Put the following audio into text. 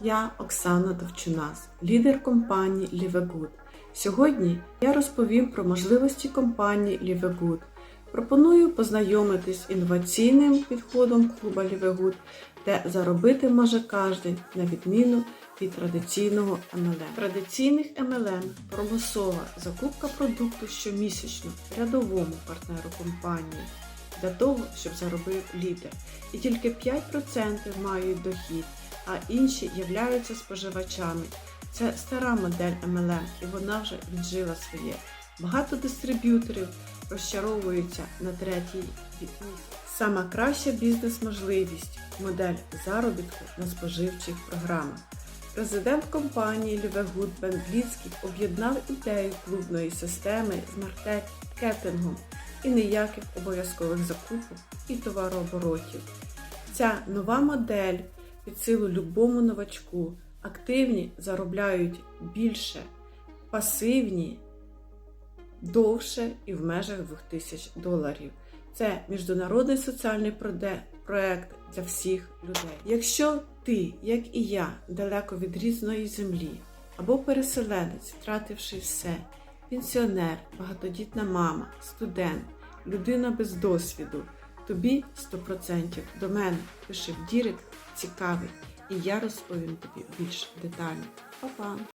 Я Оксана Довчунас, лідер компанії Livegood. Сьогодні я розповім про можливості компанії Livegood. Пропоную познайомитись з інноваційним підходом клуба Livegood, де заробити може кожен на відміну від традиційного MLM. Традиційних MLM – промислова закупка продукту щомісячно рядовому партнеру компанії для того, щоб заробив лідер. І тільки 5% мають дохід, а інші являються споживачами. Це стара модель MLM, і вона вже віджила своє. Багато дистриб'юторів розчаровуються на третій від Сама краща бізнес-можливість модель заробітку на споживчих програмах. Президент компанії Лівегуд Бен Гліцький об'єднав ідею клубної системи з маркетингом і ніяких обов'язкових закупок і товарооборотів. Ця нова модель під силу любому новачку. Активні заробляють більше, пасивні довше і в межах 2000 доларів. Це міжнародний соціальний проект для всіх людей. Якщо ти, як і я, далеко від різної землі, або переселенець, втративши все, пенсіонер, багатодітна мама, студент, людина без досвіду, тобі 100% до мене пиши в Дірект цікавий, і я розповім тобі більш детально. Па-па!